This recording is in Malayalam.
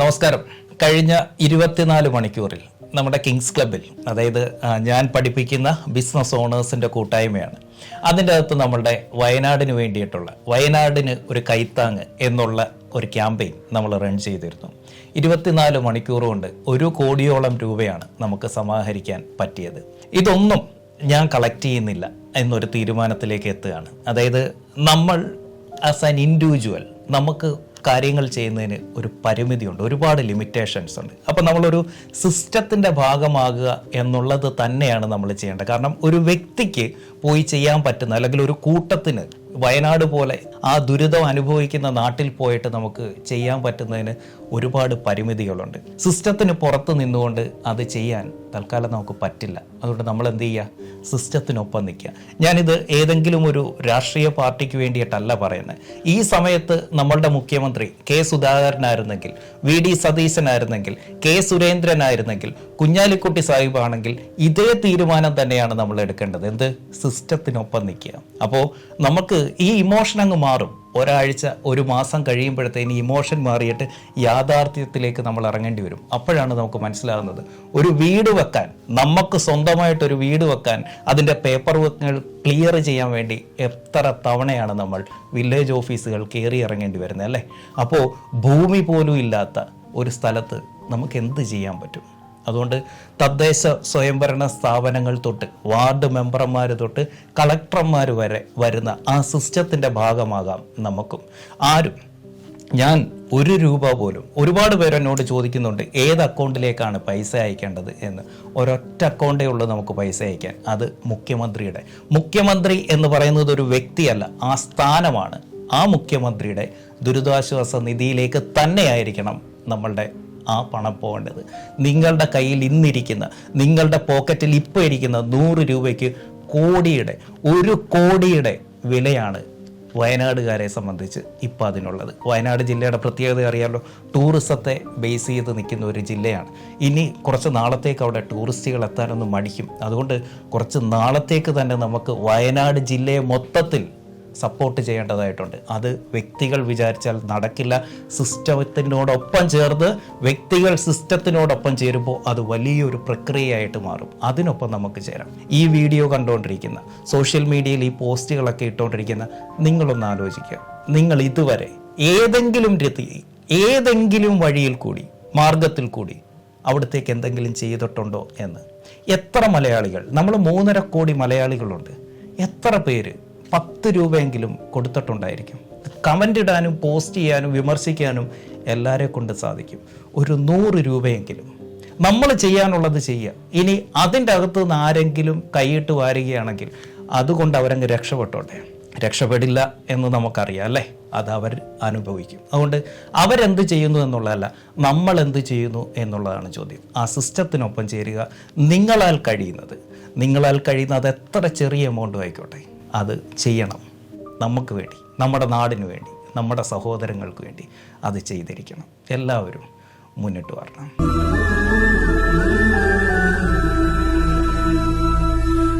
നമസ്കാരം. കഴിഞ്ഞ ഇരുപത്തിനാല് മണിക്കൂറിൽ നമ്മുടെ കിങ്സ് ക്ലബിൽ അതായത് ഞാൻ പഠിപ്പിക്കുന്ന ബിസിനസ് ഓണേഴ്സിന്റെ കൂട്ടായ്മയാണ്. അതിന്റെ അകത്ത് നമ്മളുടെ വയനാടിന് വേണ്ടിയിട്ടുള്ള വയനാടിന് ഒരു കൈത്താങ് എന്നുള്ള ഒരു ക്യാമ്പയിൻ നമ്മൾ റൺ ചെയ്തിരുന്നു. ഇരുപത്തിനാല് മണിക്കൂർ കൊണ്ട് ഒരു കോടിയോളം രൂപയാണ് നമുക്ക് സമാഹരിക്കാൻ പറ്റിയത്. ഇതൊന്നും ഞാൻ കളക്ട് ചെയ്യുന്നില്ല എന്നൊരു തീരുമാനത്തിലേക്ക് എത്തുകയാണ്. അതായത് നമ്മൾ ആസ് ആൻ ഇൻഡിവിജ്വൽ നമുക്ക് കാര്യങ്ങൾ ചെയ്യുന്നതിന് ഒരു പരിമിതിയുണ്ട്. ഒരുപാട് ലിമിറ്റേഷൻസ് ഉണ്ട്. അപ്പോൾ നമ്മളൊരു സിസ്റ്റത്തിന്റെ ഭാഗമാകുക എന്നുള്ളത് തന്നെയാണ് നമ്മൾ ചെയ്യേണ്ടത്. കാരണം ഒരു വ്യക്തിക്ക് പോയി ചെയ്യാൻ പറ്റുന്ന അല്ലെങ്കിൽ ഒരു കൂട്ടത്തിന് വയനാട് പോലെ ആ ദുരിതം അനുഭവിക്കുന്ന നാട്ടിൽ പോയിട്ട് നമുക്ക് ചെയ്യാൻ പറ്റുന്നതിന് ഒരുപാട് പരിമിതികളുണ്ട്. സിസ്റ്റത്തിന് പുറത്ത് നിന്നുകൊണ്ട് അത് ചെയ്യാൻ തൽക്കാലം നമുക്ക് പറ്റില്ല. അതുകൊണ്ട് നമ്മൾ എന്ത് ചെയ്യുക സിസ്റ്റത്തിനൊപ്പം നിൽക്കുക. ഞാനിത് ഏതെങ്കിലും ഒരു രാഷ്ട്രീയ പാർട്ടിക്ക് വേണ്ടിയിട്ടല്ല പറയുന്നത്. ഈ സമയത്ത് നമ്മളുടെ മുഖ്യമന്ത്രി കെ സുധാകരനായിരുന്നെങ്കിൽ വി ഡി സതീശനായിരുന്നെങ്കിൽ കെ സുരേന്ദ്രനായിരുന്നെങ്കിൽ കുഞ്ഞാലിക്കുട്ടി സാഹിബാണെങ്കിൽ ഇതേ തീരുമാനം തന്നെയാണ് നമ്മൾ എടുക്കേണ്ടത്. എന്ത്? സിസ്റ്റത്തിനൊപ്പം നിൽക്കുക. അപ്പോൾ നമുക്ക് ഈ ഇമോഷൻ അങ്ങ് മാറും. ഒരാഴ്ച ഒരു മാസം കഴിയുമ്പോഴത്തേന് ഇമോഷൻ മാറിയിട്ട് യാഥാർത്ഥ്യത്തിലേക്ക് നമ്മൾ ഇറങ്ങേണ്ടി വരും. അപ്പോഴാണ് നമുക്ക് മനസ്സിലാകുന്നത്. ഒരു വീട് വെക്കാൻ നമുക്ക് സ്വന്തമായിട്ടൊരു വീട് വെക്കാൻ അതിന്റെ പേപ്പർ വർക്കുകൾ ക്ലിയർ ചെയ്യാൻ വേണ്ടി എത്ര തവണയാണ് നമ്മൾ വില്ലേജ് ഓഫീസുകൾ കയറി ഇറങ്ങേണ്ടി വരുന്നത് അല്ലേ? അപ്പോൾ ഭൂമി പോലും ഇല്ലാത്ത ഒരു സ്ഥലത്ത് നമുക്ക് എന്ത് ചെയ്യാൻ പറ്റും? അതുകൊണ്ട് തദ്ദേശ സ്വയംഭരണ സ്ഥാപനങ്ങൾ തൊട്ട് വാർഡ് മെമ്പർമാർ തൊട്ട് കളക്ടർമാർ വരെ വരുന്ന ആ സിസ്റ്റത്തിന്റെ ഭാഗമാകാം നമുക്കും. ആരും ഞാൻ ഒരു രൂപ പോലും ഒരുപാട് പേര് എന്നോട് ചോദിക്കുന്നുണ്ട് ഏത് അക്കൗണ്ടിലേക്കാണ് പൈസ അയക്കേണ്ടത് എന്ന്. ഒരൊറ്റ അക്കൗണ്ടേ ഉള്ളൂ നമുക്ക് പൈസ അയക്കാൻ. അത് മുഖ്യമന്ത്രിയുടെ. മുഖ്യമന്ത്രി എന്ന് പറയുന്നത് ഒരു വ്യക്തിയല്ല ആ സ്ഥാനമാണ്. ആ മുഖ്യമന്ത്രിയുടെ ദുരിതാശ്വാസ നിധിയിലേക്ക് തന്നെയായിരിക്കണം നമ്മളുടെ ആ പണം പോകേണ്ടത്. നിങ്ങളുടെ കയ്യിൽ ഇന്നിരിക്കുന്ന നിങ്ങളുടെ പോക്കറ്റിൽ ഇപ്പോൾ ഇരിക്കുന്ന നൂറ് രൂപയ്ക്ക് കോടിയുടെ ഒരു കോടിയുടെ വിലയാണ് വയനാടുകാരെ സംബന്ധിച്ച് ഇപ്പം അതിനുള്ളത്. വയനാട് ജില്ലയുടെ പ്രത്യേകത അറിയാമല്ലോ ടൂറിസത്തെ ബേസ് ചെയ്ത് നിൽക്കുന്ന ഒരു ജില്ലയാണ്. ഇനി കുറച്ച് നാളത്തേക്ക് അവിടെ ടൂറിസ്റ്റുകൾ എത്താനൊന്ന് മടിക്കും. അതുകൊണ്ട് കുറച്ച് നാളത്തേക്ക് തന്നെ നമുക്ക് വയനാട് ജില്ലയെ മൊത്തത്തിൽ സപ്പോർട്ട് ചെയ്യേണ്ടതായിട്ടുണ്ട്. അത് വ്യക്തികൾ വിചാരിച്ചാൽ നടക്കില്ല. സിസ്റ്റത്തിനോടൊപ്പം ചേർന്ന് വ്യക്തികൾ സിസ്റ്റത്തിനോടൊപ്പം ചേരുമ്പോൾ അത് വലിയൊരു പ്രക്രിയയായിട്ട് മാറും. അതിനൊപ്പം നമുക്ക് ചേരാം. ഈ വീഡിയോ കണ്ടുകൊണ്ടിരിക്കുന്ന സോഷ്യൽ മീഡിയയിൽ ഈ പോസ്റ്റുകളൊക്കെ ഇട്ടുകൊണ്ടിരിക്കുന്ന നിങ്ങളൊന്ന് ആലോചിക്കുക. നിങ്ങൾ ഇതുവരെ ഏതെങ്കിലും രീതി ഏതെങ്കിലും വഴിയിൽ കൂടി മാർഗത്തിൽ കൂടി അവിടത്തേക്ക് എന്തെങ്കിലും ചെയ്തിട്ടുണ്ടോ എന്ന്. എത്ര മലയാളികൾ നമ്മൾ മൂന്നര കോടി മലയാളികളുണ്ട്. എത്ര പേര് പത്ത് രൂപയെങ്കിലും കൊടുത്തിട്ടുണ്ടായിരിക്കും. കമന്റ് ഇടാനും പോസ്റ്റ് ചെയ്യാനും വിമർശിക്കാനും എല്ലാവരെ കൊണ്ട് സാധിക്കും. ഒരു നൂറ് രൂപയെങ്കിലും. നമ്മൾ ചെയ്യാനുള്ളത് ചെയ്യുക. ഇനി അതിന്റെ അകത്ത് നിന്ന് ആരെങ്കിലും കൈയിട്ട് വാരുകയാണെങ്കിൽ അതുകൊണ്ട് അവരങ്ങ് രക്ഷപ്പെട്ടോട്ടെ. രക്ഷപ്പെടില്ല എന്ന് നമുക്കറിയാം അല്ലേ? അത് അവർ അനുഭവിക്കും. അതുകൊണ്ട് അവരെന്ത് ചെയ്യുന്നു എന്നുള്ളതല്ല നമ്മൾ എന്ത് ചെയ്യുന്നു എന്നുള്ളതാണ് ചോദ്യം. ആ സിസ്റ്റത്തിനൊപ്പം ചേരുക. നിങ്ങളാൽ കഴിയുന്നത്. നിങ്ങളാൽ കഴിയുന്നത് എത്ര ചെറിയ എമൗണ്ടും ആയിക്കോട്ടെ. അത് ചെയ്യണം. നമുക്ക് വേണ്ടി നമ്മുടെ നാടിന് വേണ്ടി നമ്മുടെ സഹോദരങ്ങൾക്ക് വേണ്ടി അത് ചെയ്തിരിക്കണം. എല്ലാവരും മുന്നിട്ട് വരണം.